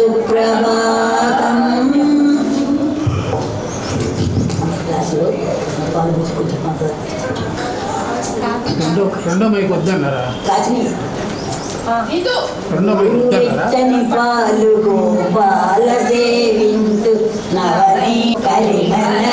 సుప్రభాతం. రెండో రెండో మైక్ వద్దన్నారా? రెండో మైక్ వద్దన్నారా? పాలు గోపాల సేవింతు నవనీ కలిమన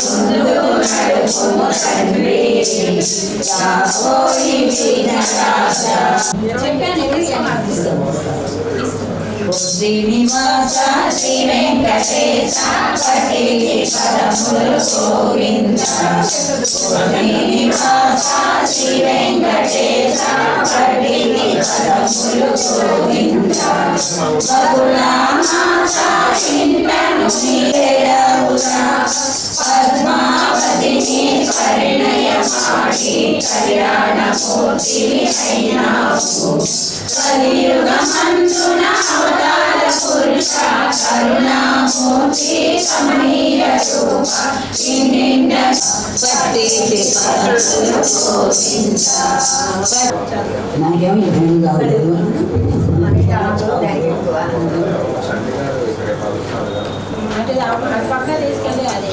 ముందుకు నడుపుము తండ్రి రాబోయి వినరాజ శ్రీనివాస శ్రీ వెంకటేశ పటికి పదములు గోవింద శ్రీనివాస శ్రీ వెంకటేశ పటికి పదములు గోవింద బహుళామాత చింతను నీడవునా పద్మావతిని పరిణయమాడి కళ్యాణమూర్తి అయినావు కలియుగమందున అవతార పురుష కరుణామూర్తి సమనీయ రూప నిండ పట్టికి పరములు గోవింద నాకేమో ఇది కావలేదు పక్క తీసుకెళ్ళి అది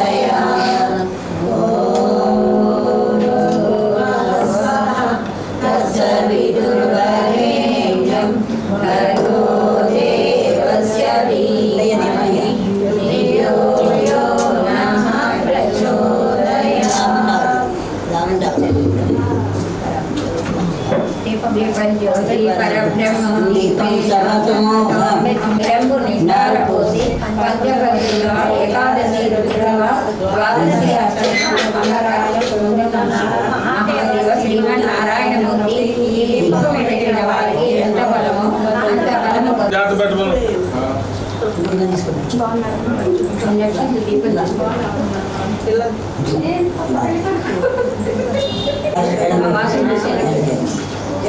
దీపం దీపం సర్వతమోహం బ్రహ్ము నిండారపోసి పంచపదిలో ఏకాదశి రుద్రవ ద్వాదశి అష్టమ మంగళాలు మహాదేవ శ్రీమన్నారాయణమూర్తి ఈ దీపం పెట్టిన వారికి ఎంత బలము అంత బలము జాగ్రత్త పెట్టుకోను దీపం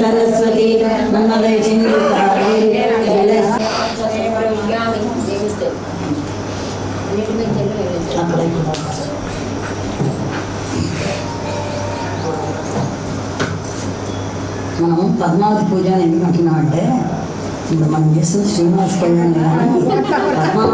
సరస్వతి మనం పద్మావతి పూజ అని ఎందుకు అంటున్నామంటే ఇప్పుడు మనం చేస్తున్న Srinivasa Kalyan Padmavati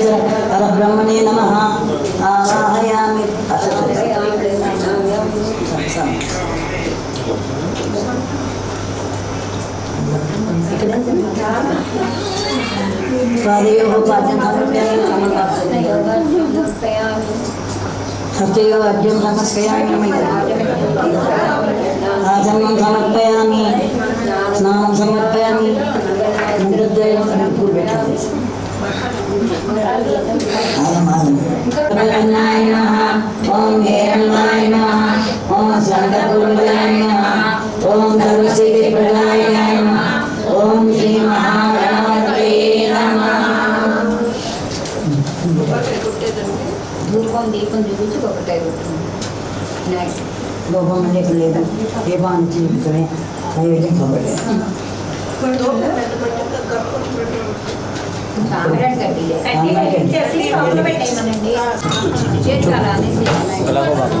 Brahmane namaha Avahayami Sadeo hupatin tamat payami, samat payami, samat payami, samat payami, samat payami, samat Alam Alam ప్రసన్నాయ నమః ఓం హేరణాయ నమః ఓం సంతకులాయ నమః ఓం సర్వసిద్ధి ప్రదాయ నమః ఓం శ్రీ మహాగణపతే నమః ధూపం దీపం చూపించి ఒకటే లోపం లేక లేదు దీపాన్ని చూపించమే నైవేద్యం కాబట్టి సాంబ్రాణి కడ్డీలే సాంబ్రాణి కడ్డీ. చేసి లోపల పెట్టేయమనండి చేస్తారా అనేసి ఎలాగో బాగా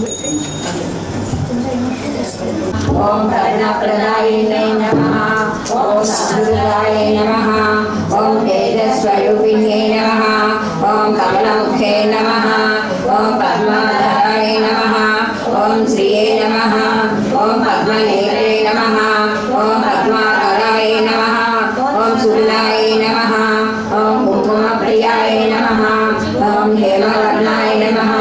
ఓం సిద్ధి నమ. ఓం సాధుదాయ నమ. ఓం సద్గురుదాయ నమ ఓం కమలముఖే నమ. ఓం పద్మాధారాయ నమ. ఓం శ్రియే నమ. ఓం పద్మనేత్రే నమ. ఓం పద్మాకరాయ నమ. ఓం సుల్లాయ నమ. ఓం కుంకుమప్రియాయ నమ. ఓం హేమవర్ణాయ నమ.